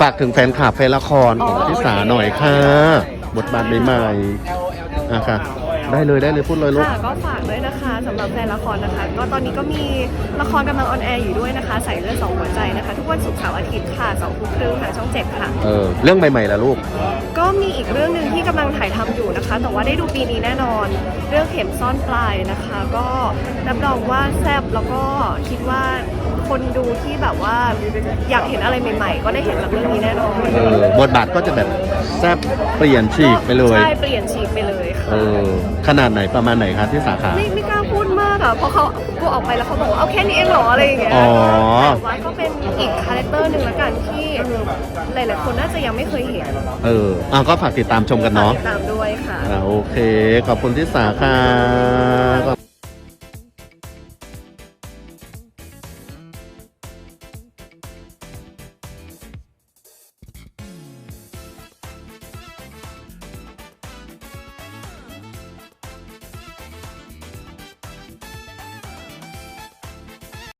ฝากถึงแฟนคลับแฟนละครของทิสาหน่อยค่ะ บทบาทใหม่ๆอะค่ะ ได้เลยได้เลยพูดเลยลูก ค่ะก็ฝากด้วยนะคะสำหรับแฟนละครนะคะ ก็ตอนนี้ก็มีละครกำลังออนแอร์อยู่ด้วยนะคะ ใส่เลือดสองหัวใจนะคะ ทุกวันศุกร์เสาร์อาทิตย์ค่ะสองทุ่มครึ่งทางช่องเจ็ดค่ะ เออเรื่องใหม่ๆล่ะลูก ก็มีอีกเรื่องหนึ่งที่กำลังถ่ายทำอยู่นะคะ แต่ว่าได้ดูปีนี้แน่นอน เรื่องเข็มซ่อนปลายนะคะ ก็รับรองว่าแซ่บแล้วก็คิดว่าคนดูที่แบบว่าอยากเห็นอะไรใหม่ ๆ ก็ได้เห็นจากเรื่องนี้แน่นอน เออบทบาทก็จะแบบ แซบเปลี่ยนฉีกไปเลย ใช่เปลี่ยนฉีกไปเลยค่ะเออขนาดไหนประมาณไหนคะที่สาขา ไม่ไม่กล้าพูดมากอะเพราะเขาพูดออกไปแล้วเขาบอกว่าเอาแค่นี้เองเหรออะไรอย่างเงี้ยอ๋อ แต่ว่าก็เป็นอีกคาแรคเตอร์หนึ่งละกันที่หลายๆคนน่าจะยังไม่เคยเห็นเอออะก็ฝากติดตามชมกันเนาะฝติดตามด้วยค่ะ อ่าโอเค ขอบคุณที่สาค่ะ